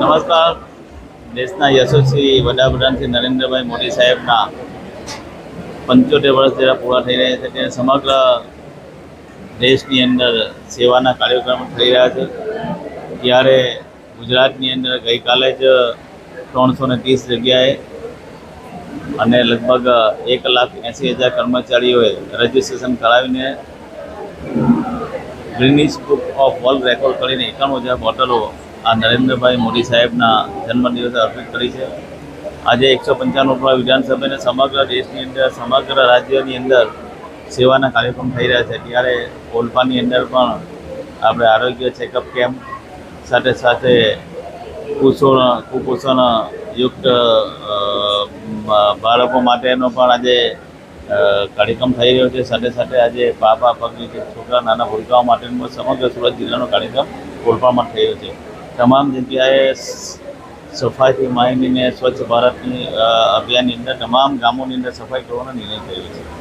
નમસ્કાર. દેશના યશસ્વી વડાપ્રધાન શ્રી નરેન્દ્રભાઈ મોદી સાહેબના પંચોતેર વર્ષ જેવા પૂરા થઈ રહ્યા છે. તે સમગ્ર દેશની અંદર સેવાના કાર્યક્રમો થઈ રહ્યા છે. ત્યારે ગુજરાતની અંદર ગઈકાલે જ ત્રણસો ને ત્રીસ જગ્યાએ અને લગભગ એક લાખ એંસી હજાર કર્મચારીઓએ રજિસ્ટ્રેશન કરાવીને Guinness book of world record કરીને એકાણું હજાર બોટલો આ નરેન્દ્રભાઈ મોદી સાહેબના જન્મદિવસે અર્પિત કરી છે. આજે એકસો પંચાણું ઉપર વિધાનસભાને સમગ્ર દેશની અંદર, સમગ્ર રાજ્યની અંદર સેવાના કાર્યક્રમ થઈ રહ્યા છે. ત્યારે ઓલપાની અંદર પણ આપણે આરોગ્ય ચેકઅપ કેમ્પ, સાથે સાથે કુષણ કુપોષણ યુક્ત બાળકો માટેનો પણ આજે કાર્યક્રમ થઈ રહ્યો છે. સાથે સાથે આજે પાપા પગની છોકરા, નાના ભૂલકાઓ માટેનો સમગ્ર સુરત જિલ્લાનો કાર્યક્રમ ઓલપામાં થઈ રહ્યો છે. તમામ જગ્યાએ સફાઈથી માંડીને સ્વચ્છ ભારતની અભિયાનની અંદર તમામ ગામોની અંદર સફાઈ કરવાનો નિર્ણય થયો છે.